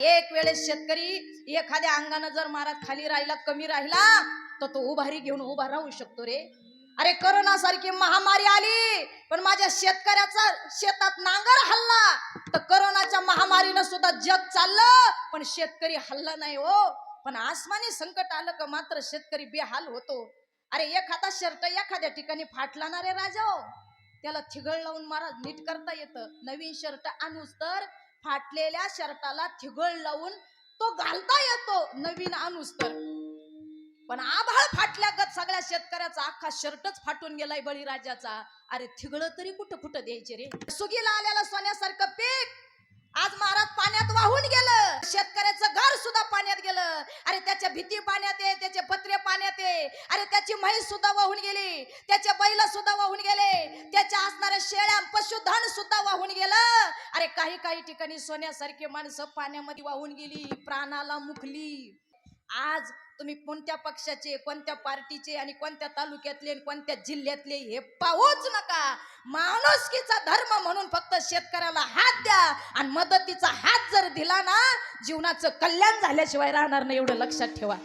एक वेळेस शेतकरी एखाद्या अंगानं जर मारात खाली राहिला कमी राहिला तर तो उभारी घेऊन उभा राहू शकतो रे. अरे करोना सारखी महामारी आली पण माझ्या शेतकऱ्याचा शेतात नांगर हल्ला तर करोनाच्या महामारीनं सुद्धा जग चाललं पण शेतकरी हल्ला नाही हो. पण आसमानी संकट आलं का मात्र शेतकरी बेहाल होतो. अरे एखादा शर्ट एखाद्या ठिकाणी फाटला ना रे राजा हो. त्याला थिगळ लावून मारा नीट करता येतं. नवीन शर्ट आणूस तर फाटलेल्या शर्टाला थिगळ लावून तो घालता येतो नवीन अनुस तर. पण आभाळ फाटल्यागत सगळ्या शेतकऱ्याचा अख्खा शर्टच फाटून गेलाय बळीराजाचा. अरे थिगळ तरी कुठं कुठं द्यायचे रे? सुगीला आलेला सोन्यासारखं पीक त्याच्या भीती पाण्यात आहे त्याचे पत्रे पाण्यात आहे. अरे त्याची म्हैस सुद्धा वाहून गेली. त्याचे बैल सुद्धा वाहून गेले. त्याच्या असणाऱ्या शेळ्या पशुधन सुद्धा वाहून गेलं. अरे काही काही ठिकाणी सोन्यासारखी माणसं पाण्यामध्ये वाहून गेली प्राणाला मुखली आज तुम्ही कोणत्या पक्षाचे कोणत्या पार्टीचे आणि कोणत्या तालुक्यातले आणि कोणत्या जिल्ह्यातले हे पाहूच नका. माणुसकीचा धर्म म्हणून फक्त शेतकऱ्याला हात द्या आणि मदतीचा हात जर दिला ना जीवनाचं कल्याण झाल्याशिवाय राहणार नाही एवढं लक्षात ठेवा.